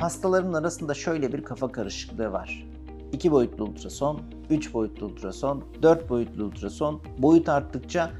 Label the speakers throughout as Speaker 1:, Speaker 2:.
Speaker 1: Hastaların arasında şöyle bir kafa karışıklığı var. 2 boyutlu ultrason, 3 boyutlu ultrason, 4 boyutlu ultrason. Boyut arttıkça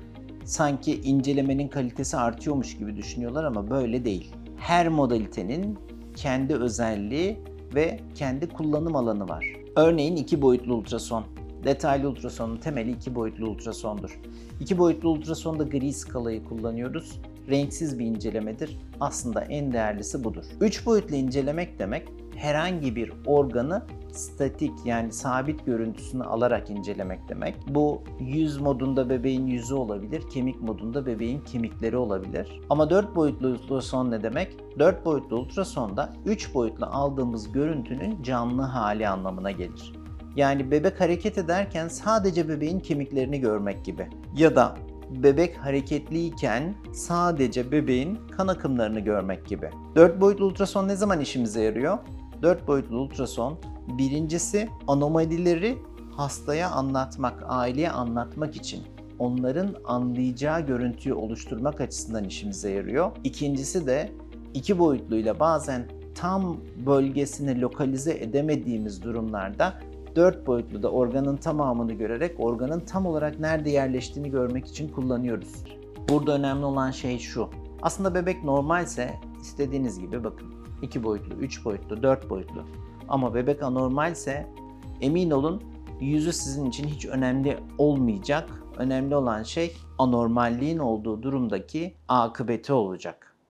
Speaker 1: sanki incelemenin kalitesi artıyormuş gibi düşünüyorlar ama böyle değil. Her modalitenin kendi özelliği ve kendi kullanım alanı var. Örneğin 2 boyutlu ultrason. Detaylı ultrasonun temeli 2 boyutlu ultrasondur. 2 boyutlu ultrasonda gri skalayı kullanıyoruz. Renksiz bir incelemedir. Aslında en değerlisi budur. 3 boyutlu incelemek demek herhangi bir organı statik yani sabit görüntüsünü alarak incelemek demek. Bu yüz modunda bebeğin yüzü olabilir, kemik modunda bebeğin kemikleri olabilir. Ama 4 boyutlu ultrason ne demek? 4 boyutlu ultrasonda 3 boyutlu aldığımız görüntünün canlı hali anlamına gelir. Yani bebek hareket ederken sadece bebeğin kemiklerini görmek gibi. Ya da bebek hareketliyken sadece bebeğin kan akımlarını görmek gibi. 4 boyutlu ultrason ne zaman işimize yarıyor? 4 boyutlu ultrason birincisi anomalileri hastaya anlatmak, aileye anlatmak için onların anlayacağı görüntüyü oluşturmak açısından işimize yarıyor. İkincisi de iki boyutluyla bazen tam bölgesini lokalize edemediğimiz durumlarda dört boyutlu da organın tamamını görerek organın tam olarak nerede yerleştiğini görmek için kullanıyoruz. Burada önemli olan şey şu. Aslında bebek normalse istediğiniz gibi bakın. 2 boyutlu, 3 boyutlu, 4 boyutlu. Ama bebek anormalse emin olun yüzü sizin için hiç önemli olmayacak. Önemli olan şey anormalliğin olduğu durumdaki akıbeti olacak.